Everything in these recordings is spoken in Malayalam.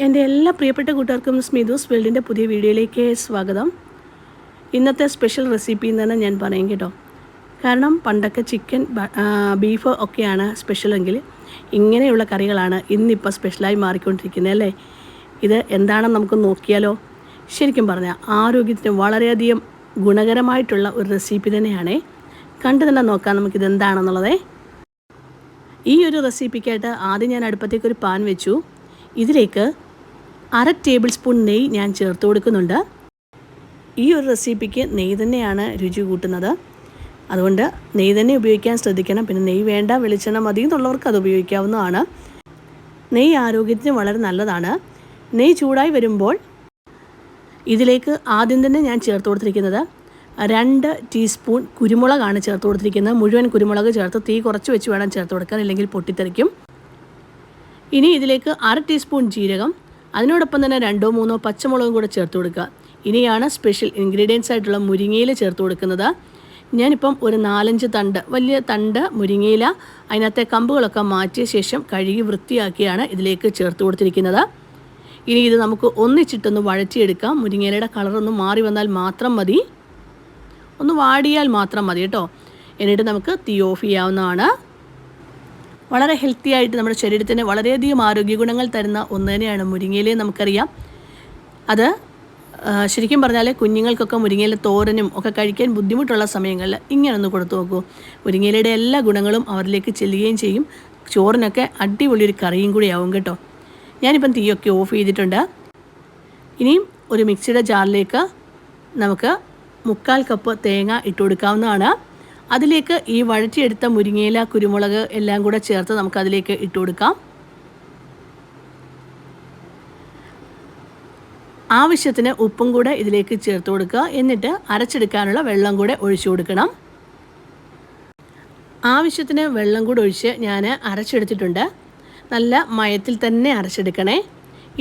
എന്റെ എല്ലാ പ്രിയപ്പെട്ട കൂട്ടുകാർക്കും സ്മിതൂസ് വേൾഡിന്റെ പുതിയ വീഡിയോയിലേക്ക് സ്വാഗതം. ഇന്നത്തെ സ്പെഷ്യൽ റെസിപ്പി എന്ന് തന്നെ ഞാൻ പറയും കേട്ടോ. കാരണം പണ്ടൊക്കെ ചിക്കൻ ബീഫ് ഒക്കെയാണ് സ്പെഷ്യലെങ്കിൽ ഇങ്ങനെയുള്ള കറികളാണ് ഇന്നിപ്പോൾ സ്പെഷ്യലായി മാറിക്കൊണ്ടിരിക്കുന്നത് അല്ലേ? ഇത് എന്താണെന്ന് നമുക്ക് നോക്കിയാലോ? ശരിക്കും പറഞ്ഞാൽ ആരോഗ്യത്തിന് വളരെയധികം ഗുണകരമായിട്ടുള്ള ഒരു റെസിപ്പി തന്നെയാണേ. കണ്ടു തന്നെ നോക്കാം നമുക്കിത് എന്താണെന്നുള്ളതേ. ഈ ഒരു റെസിപ്പിക്കായിട്ട് ആദ്യം ഞാൻ അടുപ്പത്തേക്ക് ഒരു പാൻ വെച്ചു. ഇതിലേക്ക് അര ടേബിൾ സ്പൂൺ നെയ്യ് ഞാൻ ചേർത്ത് കൊടുക്കുന്നുണ്ട്. ഈ ഒരു റെസിപ്പിക്ക് നെയ്യ് തന്നെയാണ് രുചി കൂട്ടുന്നത്. അതുകൊണ്ട് നെയ്യ് തന്നെ ഉപയോഗിക്കാൻ ശ്രദ്ധിക്കണം. പിന്നെ നെയ്യ് വേണ്ട വെളിച്ചെണ്ണ മതി എന്നുള്ളവർക്ക് അത് ഉപയോഗിക്കാവുന്നതാണ്. നെയ്യ് ആരോഗ്യത്തിന് വളരെ നല്ലതാണ്. നെയ്യ് ചൂടായി വരുമ്പോൾ ഇതിലേക്ക് ആദ്യം തന്നെ ഞാൻ ചേർത്ത് കൊടുത്തിരിക്കുന്നത് രണ്ട് ടീസ്പൂൺ കുരുമുളകാണ് ചേർത്ത് കൊടുത്തിരിക്കുന്നത്. മുഴുവൻ കുരുമുളക് ചേർത്ത് തീ കുറച്ച് വെച്ച് വേണം ചേർത്ത് കൊടുക്കാൻ. ഇല്ലെങ്കിൽ പൊട്ടിത്തെറിക്കും. ഇനി ഇതിലേക്ക് അര ടീസ്പൂൺ ജീരകം അതിനോടൊപ്പം തന്നെ രണ്ടോ മൂന്നോ പച്ചമുളകും കൂടെ ചേർത്ത് കൊടുക്കുക. ഇനിയാണ് സ്പെഷ്യൽ ഇൻഗ്രീഡിയൻസ് ആയിട്ടുള്ള മുരിങ്ങയില ചേർത്ത് കൊടുക്കുന്നത്. ഞാനിപ്പം ഒരു നാലഞ്ച് തണ്ട് വലിയ തണ്ട് മുരിങ്ങയില അതിനകത്തെ കമ്പുകളൊക്കെ മാറ്റിയ ശേഷം കഴുകി വൃത്തിയാക്കിയാണ് ഇതിലേക്ക് ചേർത്ത് കൊടുത്തിരിക്കുന്നത്. ഇനി ഇത് നമുക്ക് ഒന്നിച്ചിട്ടൊന്ന് വഴറ്റിയെടുക്കാം. മുരിങ്ങയിലയുടെ കളറൊന്ന് മാറി വന്നാൽ മാത്രം മതി. ഒന്ന് വാടിയാൽ മാത്രം മതി കേട്ടോ. എന്നിട്ട് നമുക്ക് തീ ഓഫ് ചെയ്യാവുന്നതാണ്. വളരെ ഹെൽത്തി ആയിട്ട് നമ്മുടെ ശരീരത്തിന് വളരെയധികം ആരോഗ്യ ഗുണങ്ങൾ തരുന്ന ഒന്ന് തന്നെയാണ് മുരിങ്ങയില നമുക്കറിയാം. അത് ശരിക്കും പറഞ്ഞാൽ കുഞ്ഞുങ്ങൾക്കൊക്കെ മുരിങ്ങയില തോരനും ഒക്കെ കഴിക്കാൻ ബുദ്ധിമുട്ടുള്ള സമയങ്ങളിൽ ഇങ്ങനെ ഒന്ന് കൊടുത്തു നോക്കൂ. മുരിങ്ങയിലയുടെ എല്ലാ ഗുണങ്ങളും അവരിലേക്ക് ചെല്ലുകയും ചെയ്യും. ചോറിനൊക്കെ അടിപൊളി ഒരു കറിയും കൂടി ആവും കേട്ടോ. ഞാനിപ്പം തീയൊക്കെ ഓഫ് ചെയ്തിട്ടുണ്ട്. ഇനിയും ഒരു മിക്സിയുടെ ജാറിലേക്ക് നമുക്ക് മുക്കാൽ കപ്പ് തേങ്ങ ഇട്ട് കൊടുക്കാവുന്നതാണ്. അതിലേക്ക് ഈ വഴറ്റിയെടുത്ത മുരിങ്ങയില കുരുമുളക് എല്ലാം കൂടെ ചേർത്ത് നമുക്ക് അതിലേക്ക് ഇട്ട് കൊടുക്കാം. ആവശ്യത്തിന് ഉപ്പും കൂടെ ഇതിലേക്ക് ചേർത്ത് കൊടുക്കുക. എന്നിട്ട് അരച്ചെടുക്കാനുള്ള വെള്ളം കൂടെ ഒഴിച്ചു കൊടുക്കണം. ആവശ്യത്തിന് വെള്ളം കൂടെ ഒഴിച്ച് ഞാൻ അരച്ചെടുത്തിട്ടുണ്ട്. നല്ല മയത്തിൽ തന്നെ അരച്ചെടുക്കണേ.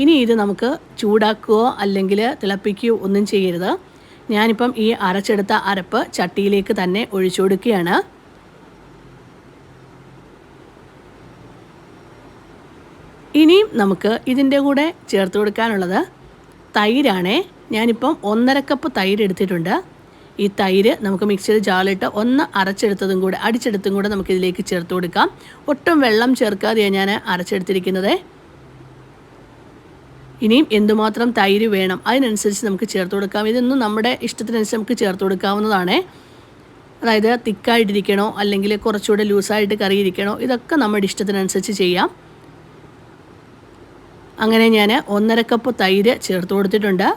ഇനി ഇത് നമുക്ക് ചൂടാക്കുകയോ അല്ലെങ്കിൽ തിളപ്പിക്കുകയോ ഒന്നും ചെയ്യരുത്. ഞാനിപ്പം ഈ അരച്ചെടുത്ത അരപ്പ് ചട്ടിയിലേക്ക് തന്നെ ഒഴിച്ചു കൊടുക്കുകയാണ്. ഇനിയും നമുക്ക് ഇതിന്റെ കൂടെ ചേർത്ത് കൊടുക്കാനുള്ളത് തൈരാണേ. ഞാനിപ്പം ഒന്നര കപ്പ് തൈര് എടുത്തിട്ടുണ്ട്. ഈ തൈര് നമുക്ക് മിക്സിയിൽ ജാലിട്ട് ഒന്ന് അരച്ചെടുത്തതും കൂടെ അടിച്ചെടുത്തും കൂടെ നമുക്കിതിലേക്ക് ചേർത്ത് കൊടുക്കാം. ഒട്ടും വെള്ളം ചേർക്കാതെയാണ് ഞാൻ അരച്ചെടുത്തിരിക്കുന്നത്. ഇനിയും എന്തുമാത്രം തൈര് വേണം അതിനനുസരിച്ച് നമുക്ക് ചേർത്ത് കൊടുക്കാം. ഇതൊന്നും നമ്മുടെ ഇഷ്ടത്തിനനുസരിച്ച് നമുക്ക് ചേർത്ത് കൊടുക്കാവുന്നതാണ്. അതായത് തിക്കായിട്ടിരിക്കണോ അല്ലെങ്കിൽ കുറച്ചുകൂടെ ലൂസായിട്ട് കറി ഇരിക്കണോ ഇതൊക്കെ നമ്മുടെ ഇഷ്ടത്തിനനുസരിച്ച് ചെയ്യാം. അങ്ങനെ ഞാൻ ഒന്നര കപ്പ് തൈര് ചേർത്ത് കൊടുത്തിട്ടുണ്ട്.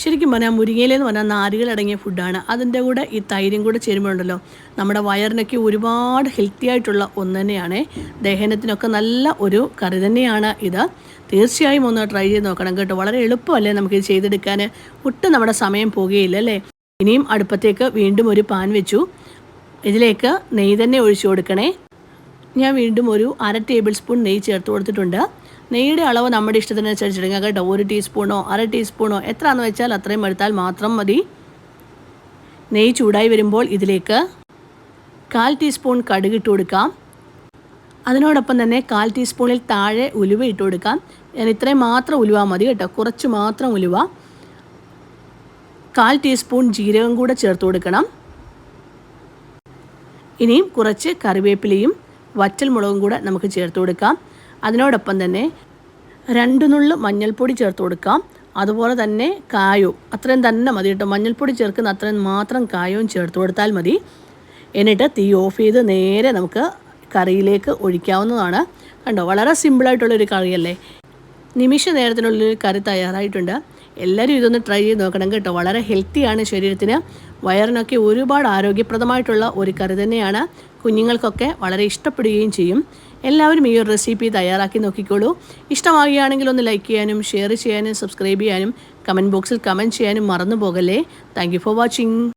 ശരിക്കും പറഞ്ഞാൽ മുരിങ്ങയിലെന്ന് പറഞ്ഞാൽ നാരുകളടങ്ങിയ ഫുഡാണ് അതിന്റെ കൂടെ ഈ തൈരും കൂടെ ചേരുമ്പോഴുണ്ടല്ലോ നമ്മുടെ വയറിനൊക്കെ ഒരുപാട് ഹെൽത്തി ആയിട്ടുള്ള ഒന്ന് തന്നെയാണ്. ദഹനത്തിനൊക്കെ നല്ല ഒരു കറി തന്നെയാണ് ഇത്. തീർച്ചയായും ഒന്ന് ട്രൈ ചെയ്ത് നോക്കണം കേട്ടോ. വളരെ എളുപ്പമല്ലേ നമുക്കിത് ചെയ്തെടുക്കാൻ. ഒട്ടും നമ്മുടെ സമയം പോകുകയില്ല അല്ലേ ഇനിയും അടുപ്പത്തേക്ക് വീണ്ടും ഒരു പാൻ വെച്ചു. ഇതിലേക്ക് നെയ്യ് തന്നെ ഒഴിച്ചു കൊടുക്കണേ. ഞാൻ വീണ്ടും ഒരു അര ടേബിൾ സ്പൂൺ നെയ്യ് ചേർത്ത് കൊടുത്തിട്ടുണ്ട്. നെയ്യുടെ അളവ് നമ്മുടെ ഇഷ്ടത്തിനനുസരിച്ചെടുക്കുക കേട്ടോ ഒരു ടീസ്പൂണോ അര ടീസ്പൂണോ എത്രയാണെന്ന് വെച്ചാൽ അത്രയും എടുത്താൽ മാത്രം മതി. നെയ്യ് ചൂടായി വരുമ്പോൾ ഇതിലേക്ക് കാൽ ടീസ്പൂൺ കടുക് ഇട്ട് കൊടുക്കാം. അതിനോടൊപ്പം തന്നെ കാൽ ടീസ്പൂണിൽ താഴെ ഉലുവ ഇട്ട് കൊടുക്കാം. ഞാൻ ഇത്രയും മാത്രം ഉലുവ മതി കേട്ടോ കുറച്ച് മാത്രം ഉലുവ. കാൽ ടീസ്പൂൺ ജീരകം കൂടെ ചേർത്ത് കൊടുക്കണം. ഇനിയും കുറച്ച് കറിവേപ്പിലയും വറ്റൽ മുളകും കൂടെ നമുക്ക് ചേർത്ത് കൊടുക്കാം. അതിനോടൊപ്പം തന്നെ രണ്ട് നുള്ളു മഞ്ഞൾപ്പൊടി ചേർത്ത് കൊടുക്കാം. അതുപോലെ തന്നെ കായവും. അത്രയും തന്നെ മതി കേട്ടോ. മഞ്ഞൾപ്പൊടി ചേർക്കുന്ന അത്രയും മാത്രം കായവും ചേർത്ത് കൊടുത്താൽ മതി. എന്നിട്ട് തീ ഓഫ് ചെയ്ത് നേരെ നമുക്ക് കറിയിലേക്ക് ഒഴിക്കാവുന്നതാണ്. കണ്ടോ? വളരെ സിമ്പിളായിട്ടുള്ളൊരു കറിയല്ലേ? നിമിഷ നേരത്തിനുള്ളിൽ കറി തയ്യാറായിട്ടുണ്ട്. എല്ലാവരും ഇതൊന്ന് ട്രൈ ചെയ്ത് നോക്കണം കേട്ടോ. വളരെ ഹെൽത്തിയാണ് ശരീരത്തിന്. വയറിനൊക്കെ ഒരുപാട് ആരോഗ്യപ്രദമായിട്ടുള്ള ഒരു കറി തന്നെയാണ്. കുഞ്ഞുങ്ങൾക്കൊക്കെ വളരെ ഇഷ്ടപ്പെടുകയും ചെയ്യും. എല്ലാവരും ഈ ഒരു റെസിപ്പി തയ്യാറാക്കി നോക്കിക്കോളൂ. ഇഷ്ടമാകുകയാണെങ്കിൽ ഒന്ന് ലൈക്ക് ചെയ്യാനും ഷെയർ ചെയ്യാനും സബ്സ്ക്രൈബ് ചെയ്യാനും കമന്റ് ബോക്സിൽ കമന്റ് ചെയ്യാനും മറന്നു പോകല്ലേ താങ്ക് ഫോർ വാച്ചിങ്